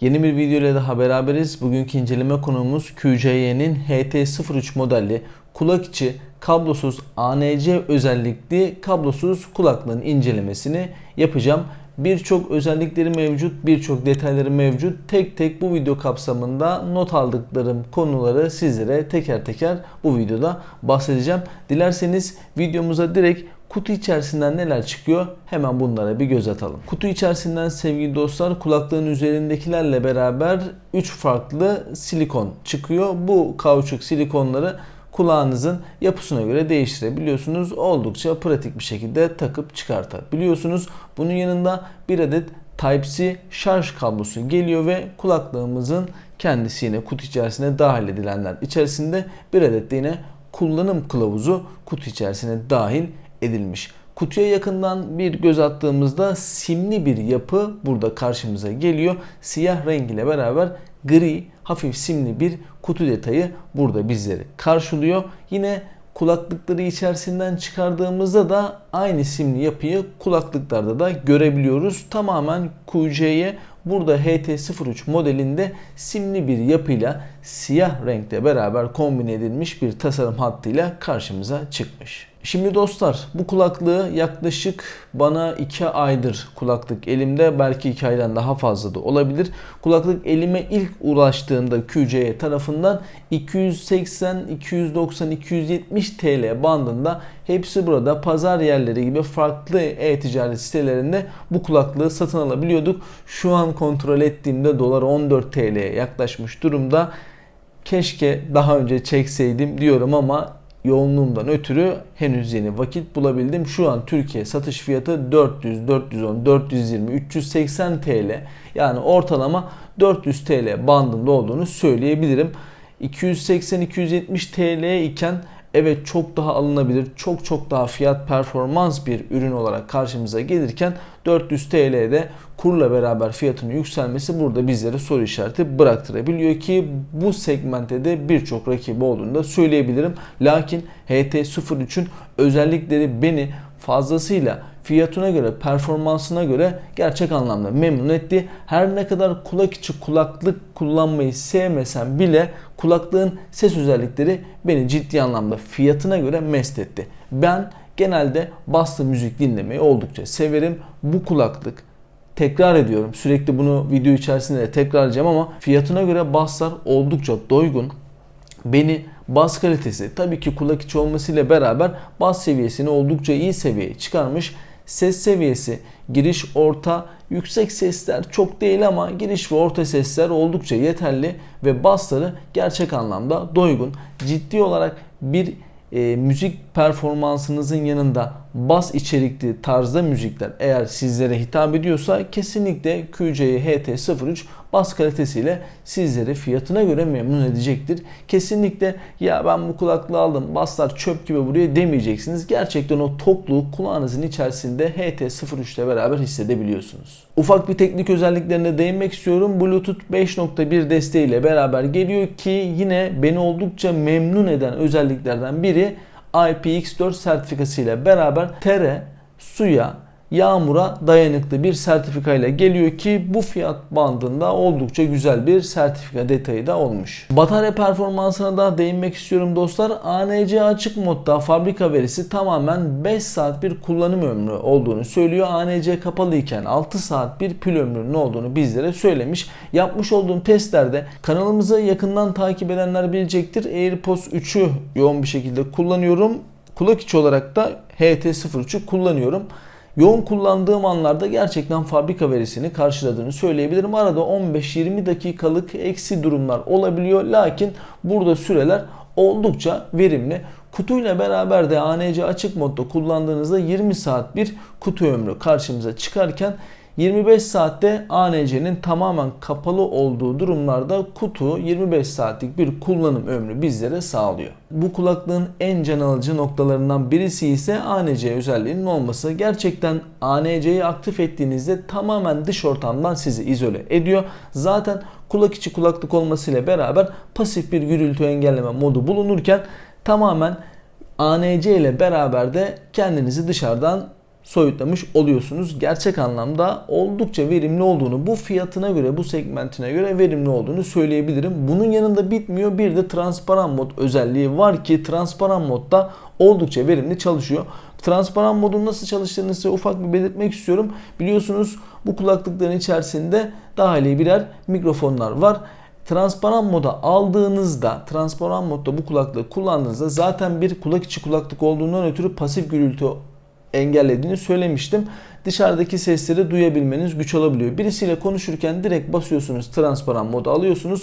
Yeni bir video ile daha beraberiz. Bugünkü inceleme konuğumuz QCY'nin HT03 modelli kulak içi kablosuz ANC özellikli kablosuz kulaklığın incelemesini yapacağım. Birçok özellikleri mevcut, birçok detayları mevcut. Tek tek bu video kapsamında not aldıklarım konuları sizlere teker teker bu videoda bahsedeceğim. Dilerseniz videomuza direkt kutu içerisinden neler çıkıyor hemen bunlara bir göz atalım. Kutu içerisinden sevgili dostlar kulaklığın üzerindekilerle beraber 3 farklı silikon çıkıyor. Bu kauçuk silikonları kulağınızın yapısına göre değiştirebiliyorsunuz. Oldukça pratik bir şekilde takıp çıkartabiliyorsunuz. Bunun yanında bir adet Type-C şarj kablosu geliyor ve kulaklığımızın kendisine kutu içerisine dahil edilenler içerisinde bir adet de yine kullanım kılavuzu kutu içerisine dahil edilmiş. Kutuya yakından bir göz attığımızda simli bir yapı burada karşımıza geliyor. Siyah renk ile beraber gri, hafif simli bir kutu detayı burada bizleri karşılıyor. Yine kulaklıkları içerisinden çıkardığımızda da aynı simli yapıyı kulaklıklarda da görebiliyoruz. Tamamen QC'ye burada HT03 modelinde simli bir yapıyla siyah renkte beraber kombine edilmiş bir tasarım hattıyla karşımıza çıkmış. Şimdi dostlar bu kulaklığı yaklaşık bana 2 aydır kulaklık elimde belki 2 aydan daha fazla da olabilir. Kulaklık elime ilk ulaştığında QCE tarafından 280, 290, 270 TL bandında hepsi burada pazar yerleri gibi farklı e-ticaret sitelerinde bu kulaklığı satın alabiliyorduk. Şu an kontrol ettiğimde dolar 14 TL'ye yaklaşmış durumda. Keşke daha önce çekseydim diyorum ama yoğunluğumdan ötürü henüz yeni vakit bulabildim. Şu an Türkiye satış fiyatı 400, 410, 420, 380 TL. Yani ortalama 400 TL bandında olduğunu söyleyebilirim. 280-270 TL iken evet çok daha alınabilir, çok çok daha fiyat performans bir ürün olarak karşımıza gelirken 400 TL'de kurla beraber fiyatının yükselmesi burada bizlere soru işareti bıraktırabiliyor ki bu segmentte de birçok rakibi olduğunu da söyleyebilirim. Lakin HT03'ün özellikleri beni fazlasıyla fiyatına göre, performansına göre gerçek anlamda memnun etti. Her ne kadar kulak içi kulaklık kullanmayı sevmesem bile kulaklığın ses özellikleri beni ciddi anlamda fiyatına göre mest etti. Ben genelde baslı müzik dinlemeyi oldukça severim. Bu kulaklık tekrar ediyorum. Sürekli bunu video içerisinde de tekrarlayacağım ama fiyatına göre baslar oldukça doygun. Beni bas kalitesi tabii ki kulak içi olmasıyla beraber bas seviyesini oldukça iyi seviyeye çıkarmış. Ses seviyesi giriş orta yüksek sesler çok değil ama giriş ve orta sesler oldukça yeterli ve basları gerçek anlamda doygun. Ciddi olarak bir e, müzik performansınızın yanında bas içerikli tarzda müzikler eğer sizlere hitap ediyorsa kesinlikle QC'yi HT03 bas kalitesiyle sizleri fiyatına göre memnun edecektir. Kesinlikle ya ben bu kulaklığı aldım baslar çöp gibi vuruyor demeyeceksiniz. Gerçekten o toplu kulağınızın içerisinde HT03 ile beraber hissedebiliyorsunuz. Ufak bir teknik özelliklerine değinmek istiyorum. Bluetooth 5.1 desteğiyle beraber geliyor ki yine beni oldukça memnun eden özelliklerden biri IPX4 sertifikası ile beraber tere, suya, yağmura dayanıklı bir sertifika ile geliyor ki bu fiyat bandında oldukça güzel bir sertifika detayı da olmuş. Batarya performansına da değinmek istiyorum dostlar. ANC açık modda fabrika verisi tamamen 5 saat bir kullanım ömrü olduğunu söylüyor. ANC kapalı iken 6 saat bir pil ömrünün olduğunu bizlere söylemiş. Yapmış olduğum testlerde kanalımızı yakından takip edenler bilecektir. AirPods 3'ü yoğun bir şekilde kullanıyorum. Kulak içi olarak da HT03'ü kullanıyorum. Yoğun kullandığım anlarda gerçekten fabrika verisini karşıladığını söyleyebilirim. Arada 15-20 dakikalık eksi durumlar olabiliyor. Lakin burada süreler oldukça verimli. Kutuyla beraber de ANC açık modda kullandığınızda 20 saat bir kutu ömrü karşımıza çıkarken 25 saatte ANC'nin tamamen kapalı olduğu durumlarda kutu 25 saatlik bir kullanım ömrü bizlere sağlıyor. Bu kulaklığın en can alıcı noktalarından birisi ise ANC özelliğinin olması. Gerçekten ANC'yi aktif ettiğinizde tamamen dış ortamdan sizi izole ediyor. Zaten kulak içi kulaklık olmasıyla beraber pasif bir gürültü engelleme modu bulunurken tamamen ANC ile beraber de kendinizi dışarıdan soyutlamış oluyorsunuz. Gerçek anlamda oldukça verimli olduğunu, bu fiyatına göre, bu segmentine göre verimli olduğunu söyleyebilirim. Bunun yanında bitmiyor. Bir de transparan mod özelliği var ki transparan modda oldukça verimli çalışıyor. Transparan modun nasıl çalıştığını size ufak bir belirtmek istiyorum. Biliyorsunuz bu kulaklıkların içerisinde dahili birer mikrofonlar var. Transparan moda aldığınızda, transparan modda bu kulaklığı kullandığınızda zaten bir kulak içi kulaklık olduğundan ötürü pasif gürültü engellediğini söylemiştim. Dışarıdaki sesleri duyabilmeniz güç olabiliyor. Birisiyle konuşurken direkt basıyorsunuz transparan moda alıyorsunuz.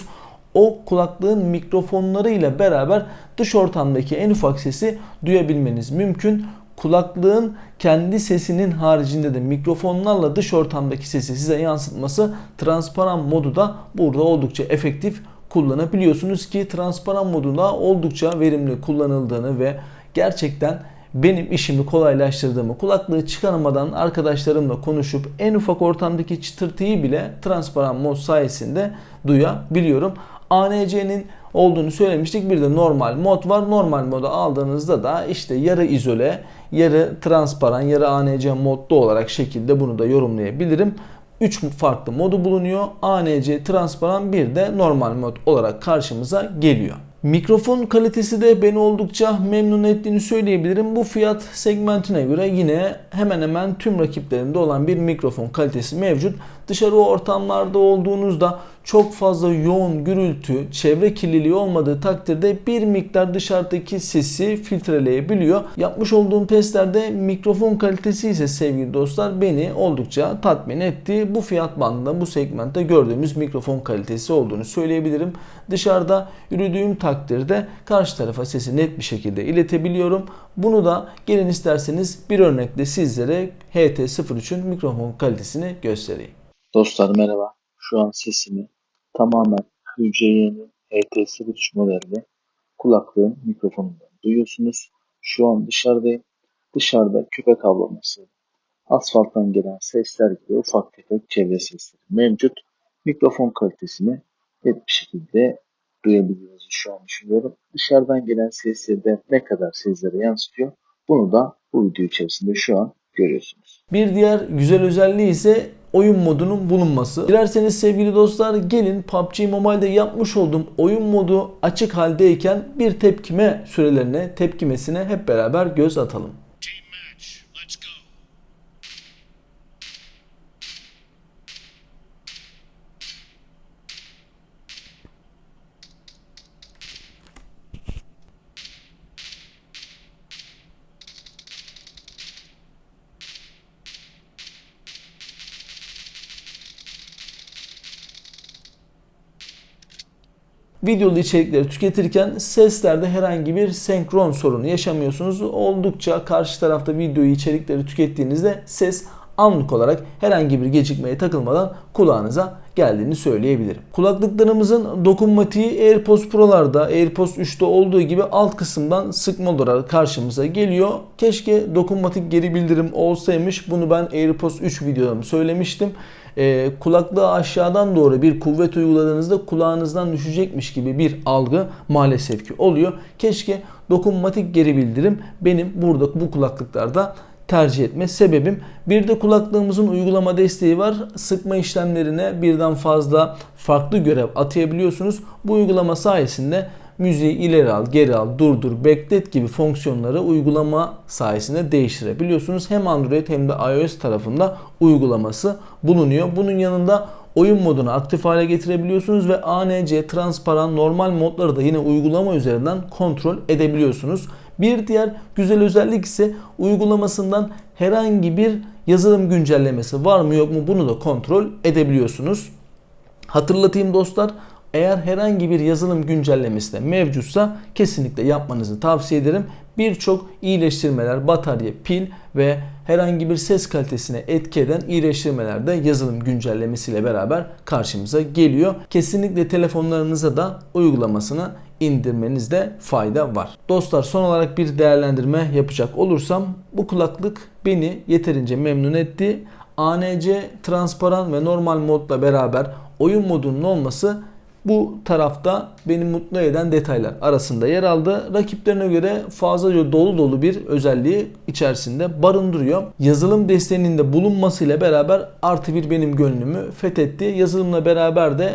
O kulaklığın mikrofonlarıyla beraber dış ortamdaki en ufak sesi duyabilmeniz mümkün. Kulaklığın kendi sesinin haricinde de mikrofonlarla dış ortamdaki sesi size yansıtması transparan modu da burada oldukça efektif kullanabiliyorsunuz ki transparan modunda oldukça verimli kullanıldığını ve gerçekten benim işimi kolaylaştırdığımı, kulaklığı çıkarmadan arkadaşlarımla konuşup en ufak ortamdaki çıtırtıyı bile transparan mod sayesinde duyabiliyorum. ANC'nin olduğunu söylemiştik. Bir de normal mod var. Normal modu aldığınızda da işte yarı izole, yarı transparan, yarı ANC modda olarak şekilde bunu da yorumlayabilirim. 3 farklı modu bulunuyor. ANC, transparan bir de normal mod olarak karşımıza geliyor. Mikrofon kalitesi de beni oldukça memnun ettiğini söyleyebilirim. Bu fiyat segmentine göre yine hemen hemen tüm rakiplerinde olan bir mikrofon kalitesi mevcut. Dışarı ortamlarda olduğunuzda çok fazla yoğun gürültü, çevre kirliliği olmadığı takdirde bir miktar dışarıdaki sesi filtreleyebiliyor. Yapmış olduğum testlerde mikrofon kalitesi ise sevgili dostlar beni oldukça tatmin etti. Bu fiyat bandında bu segmentte gördüğümüz mikrofon kalitesi olduğunu söyleyebilirim. Dışarıda yürüdüğüm takdirde karşı tarafa sesi net bir şekilde iletebiliyorum. Bunu da gelin isterseniz bir örnekle sizlere HT03'ün mikrofon kalitesini göstereyim. Dostlar merhaba. Şu an sesimi tamamen QCY'nin HT03 modeli kulaklığın mikrofonundan duyuyorsunuz. Şu an dışarıdayım. Dışarıda köpek avlaması, asfalttan gelen sesler gibi ufak tefek çevre sesleri mevcut. Mikrofon kalitesini net bir şekilde duyabiliyoruz şu an düşünüyorum. Dışarıdan gelen sesleri de ne kadar sizlere yansıtıyor bunu da bu video içerisinde şu an görüyorsunuz. Bir diğer güzel özelliği ise oyun modunun bulunması. Dilerseniz sevgili dostlar gelin PUBG Mobile'de yapmış olduğum oyun modu açık haldeyken bir tepkime sürelerine, tepkimesine hep beraber göz atalım. Videolu içerikleri tüketirken seslerde herhangi bir senkron sorunu yaşamıyorsunuz. Oldukça karşı tarafta videoyu içerikleri tükettiğinizde ses anlık olarak herhangi bir gecikmeye takılmadan kulağınıza geldiğini söyleyebilirim. Kulaklıklarımızın dokunmatiği AirPods Pro'larda, AirPods 3'te olduğu gibi alt kısımdan sıkma olarak karşımıza geliyor. Keşke dokunmatik geri bildirim olsaymış. Bunu ben AirPods 3 videoda söylemiştim. Ee, kulaklığı aşağıdan doğru bir kuvvet uyguladığınızda kulağınızdan düşecekmiş gibi bir algı maalesef ki oluyor. Keşke dokunmatik geri bildirim benim burada bu kulaklıklarda tercih etme sebebim. Bir de kulaklığımızın uygulama desteği var. Sıkma işlemlerine birden fazla farklı görev atayabiliyorsunuz. Bu uygulama sayesinde müziği ileri al, geri al, durdur, beklet gibi fonksiyonları uygulama sayesinde değiştirebiliyorsunuz. Hem Android hem de iOS tarafında uygulaması bulunuyor. Bunun yanında oyun modunu aktif hale getirebiliyorsunuz ve ANC, transparan, normal modları da yine uygulama üzerinden kontrol edebiliyorsunuz. Bir diğer güzel özellik ise uygulamasından herhangi bir yazılım güncellemesi var mı yok mu bunu da kontrol edebiliyorsunuz. Hatırlatayım dostlar eğer herhangi bir yazılım güncellemesi de mevcutsa kesinlikle yapmanızı tavsiye ederim. Birçok iyileştirmeler, batarya, pil ve herhangi bir ses kalitesine etki eden iyileştirmeler de yazılım güncellemesiyle beraber karşımıza geliyor. Kesinlikle telefonlarınıza da uygulamasını indirmenizde fayda var. Dostlar son olarak bir değerlendirme yapacak olursam bu kulaklık beni yeterince memnun etti. ANC transparan ve normal modla beraber oyun modunun olması Bu tarafta beni mutlu eden detaylar arasında yer aldı. Rakiplerine göre fazlaca dolu dolu bir özelliği içerisinde barındırıyor. Yazılım desteğinin de bulunmasıyla beraber artı bir benim gönlümü fethetti. Yazılımla beraber de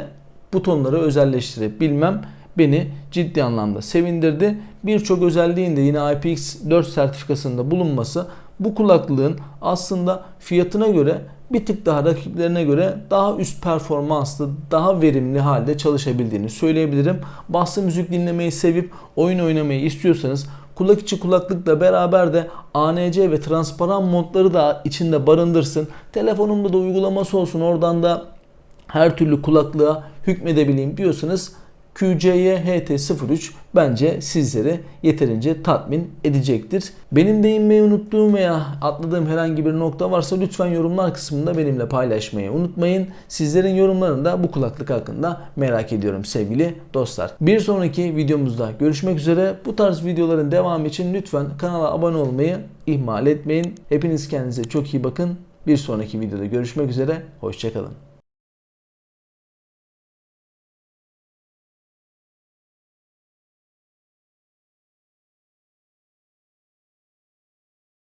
butonları özelleştirebilmem beni ciddi anlamda sevindirdi. Birçok özelliğin de yine IPX4 sertifikasında bulunması bu kulaklığın aslında fiyatına göre bir tık daha rakiplerine göre daha üst performanslı, daha verimli halde çalışabildiğini söyleyebilirim. Bastı müzik dinlemeyi sevip oyun oynamayı istiyorsanız kulak içi kulaklıkla beraber de ANC ve transparan modları da içinde barındırsın. Telefonumda da uygulaması olsun oradan da her türlü kulaklığa hükmedebileyim diyorsanız QCY HT03 bence sizleri yeterince tatmin edecektir. Benim değinmeyi unuttuğum veya atladığım herhangi bir nokta varsa lütfen yorumlar kısmında benimle paylaşmayı unutmayın. Sizlerin yorumlarını da bu kulaklık hakkında merak ediyorum sevgili dostlar. Bir sonraki videomuzda görüşmek üzere. Bu tarz videoların devamı için lütfen kanala abone olmayı ihmal etmeyin. Hepiniz kendinize çok iyi bakın. Bir sonraki videoda görüşmek üzere. Hoşçakalın.